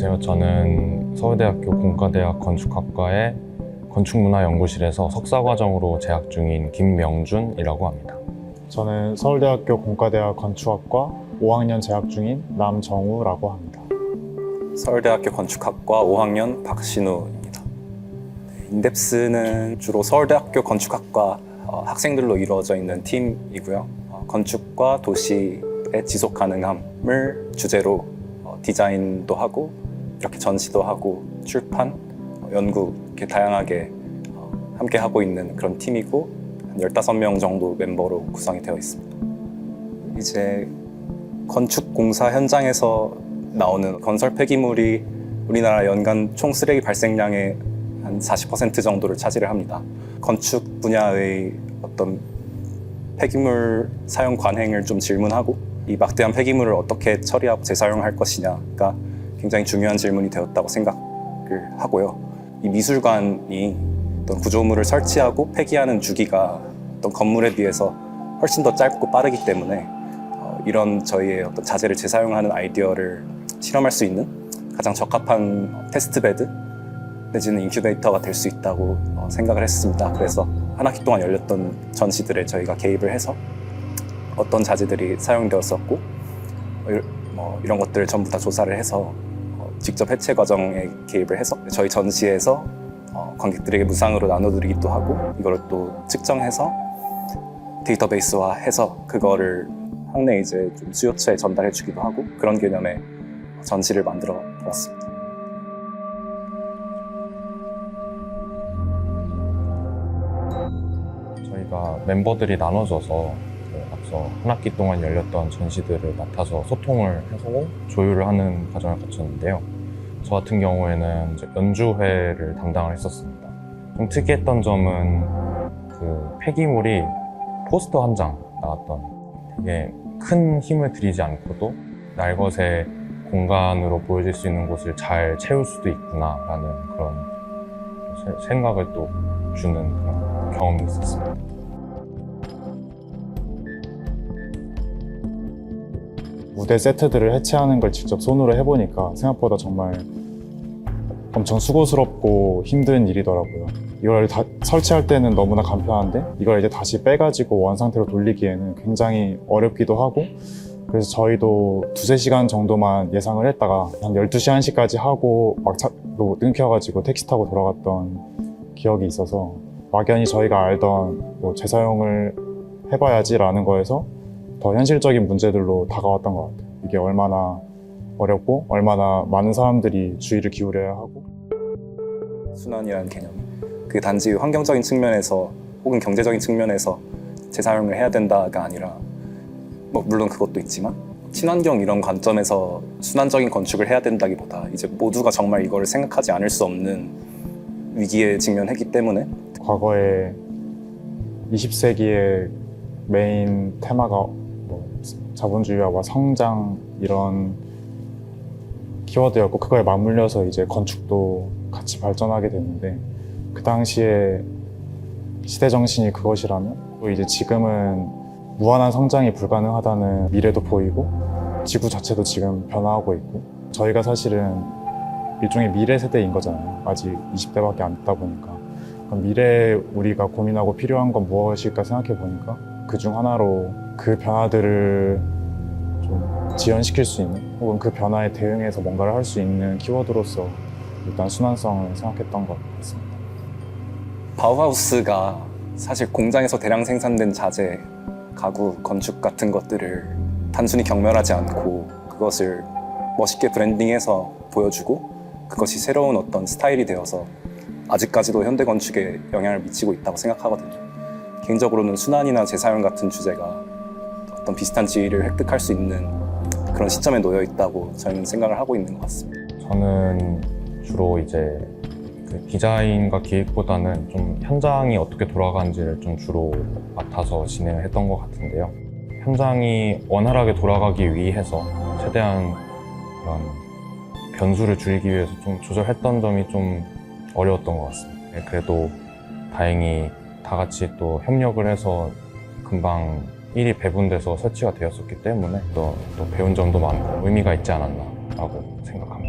안녕하세요. 저는 서울대학교 공과대학 건축학과의 건축문화연구실에서 석사과정으로 재학 중인 김명준이라고 합니다. 저는 서울대학교 공과대학 건축학과 5학년 재학 중인 남정우라고 합니다. 서울대학교 건축학과 5학년 박신우입니다. 네, 인덱스는 주로 서울대학교 건축학과 어, 학생들로 이루어져 있는 팀이고요. 어, 건축과 도시의 지속 가능함을 주제로 어, 디자인도 하고 이렇게 전시도 하고 출판, 어, 연구 이렇게 다양하게 어, 함께 하고 있는 그런 팀이고 한 15명 정도 멤버로 구성이 되어 있습니다. 이제 건축 공사 현장에서 나오는 건설 폐기물이 우리나라 연간 총 쓰레기 발생량의 한 40% 정도를 차지를 합니다. 건축 분야의 어떤 폐기물 사용 관행을 좀 질문하고 이 막대한 폐기물을 어떻게 처리하고 재사용할 것이냐가 굉장히 중요한 질문이 되었다고 생각을 하고요. 이 미술관이 어떤 구조물을 설치하고 폐기하는 주기가 어떤 건물에 비해서 훨씬 더 짧고 빠르기 때문에 어, 이런 저희의 어떤 자재를 재사용하는 아이디어를 실험할 수 있는 가장 적합한 테스트베드 내지는 인큐베이터가 될 수 있다고 어, 생각을 했습니다. 그래서 한 학기 동안 열렸던 전시들에 저희가 개입을 해서 어떤 자재들이 사용되었었고 어, 이- 뭐 이런 것들을 전부 다 조사를 해서 어, 직접 해체 과정에 개입을 해서 저희 전시에서 어, 관객들에게 무상으로 나눠드리기도 하고 이거를 또 측정해서 데이터베이스화 해서 그거를 학내 이제 좀 수요처에 전달해주기도 하고 그런 개념의 전시를 만들어 보았습니다. 저희가 멤버들이 나눠져서 그 앞서 한 학기 동안 열렸던 전시들을 맡아서 소통을 하고 조율을 하는 과정을 거쳤는데요. 저 같은 경우에는 연주회를 담당을 했었습니다. 좀 특이했던 점은 그 폐기물이 포스터 한 장 나왔던 되게 큰 힘을 들이지 않고도 날것의 공간으로 보여질 수 있는 곳을 잘 채울 수도 있구나라는 그런 세- 생각을 또 주는 그런 경험이 있었습니다. 무대 세트들을 해체하는 걸 직접 손으로 해보니까 생각보다 정말 엄청 수고스럽고 힘든 일이더라고요. 이걸 다 설치할 때는 너무나 간편한데 이걸 이제 다시 빼가지고 원 상태로 돌리기에는 굉장히 어렵기도 하고 그래서 저희도 두세 시간 정도만 예상을 했다가 한 12시, 1시까지 하고 막 차로 끊겨가지고 택시 타고 돌아갔던 기억이 있어서 막연히 저희가 알던 뭐 재사용을 해봐야지라는 거에서 더 현실적인 문제들로 다가왔던 것 같아요. 이게 얼마나 어렵고 얼마나 많은 사람들이 주의를 기울여야 하고. 순환이라는 개념이 그 단지 환경적인 측면에서 혹은 경제적인 측면에서 재사용을 해야 된다가 아니라 뭐 물론 그것도 있지만 친환경 이런 관점에서 순환적인 건축을 해야 된다기보다 이제 모두가 정말 이거를 생각하지 않을 수 없는 위기에 직면했기 때문에. 과거에 20세기의 메인 테마가 뭐 자본주의와 성장 이런 키워드였고 그거에 맞물려서 이제 건축도 같이 발전하게 됐는데 그 당시에 시대 정신이 그것이라면 또 이제 지금은 무한한 성장이 불가능하다는 미래도 보이고 지구 자체도 지금 변화하고 있고 저희가 사실은 일종의 미래 세대인 거잖아요. 아직 20대밖에 안 됐다 보니까 미래에 우리가 고민하고 필요한 건 무엇일까 생각해 보니까 그 중 하나로 그 변화들을 좀 지연시킬 수 있는 혹은 그 변화에 대응해서 뭔가를 할 수 있는 키워드로서 일단 순환성을 생각했던 것 같습니다. 바우하우스가 사실 공장에서 대량 생산된 자재, 가구, 건축 같은 것들을 단순히 경멸하지 않고 그것을 멋있게 브랜딩해서 보여주고 그것이 새로운 어떤 스타일이 되어서 아직까지도 현대 건축에 영향을 미치고 있다고 생각하거든요. 개인적으로는 순환이나 재사용 같은 주제가 어떤 비슷한 지위를 획득할 수 있는 그런 시점에 놓여 있다고 저희는 생각을 하고 있는 것 같습니다. 저는 주로 이제 그 디자인과 기획보다는 좀 현장이 어떻게 돌아가는지를 좀 주로 맡아서 진행을 했던 것 같은데요. 현장이 원활하게 돌아가기 위해서 최대한 그런 변수를 줄이기 위해서 좀 조절했던 점이 좀 어려웠던 것 같습니다. 네, 그래도 다행히 다 같이 또 협력을 해서 금방 일이 배분돼서 설치가 되었었기 때문에 또, 또 배운 점도 많고 의미가 있지 않았나 라고 생각합니다.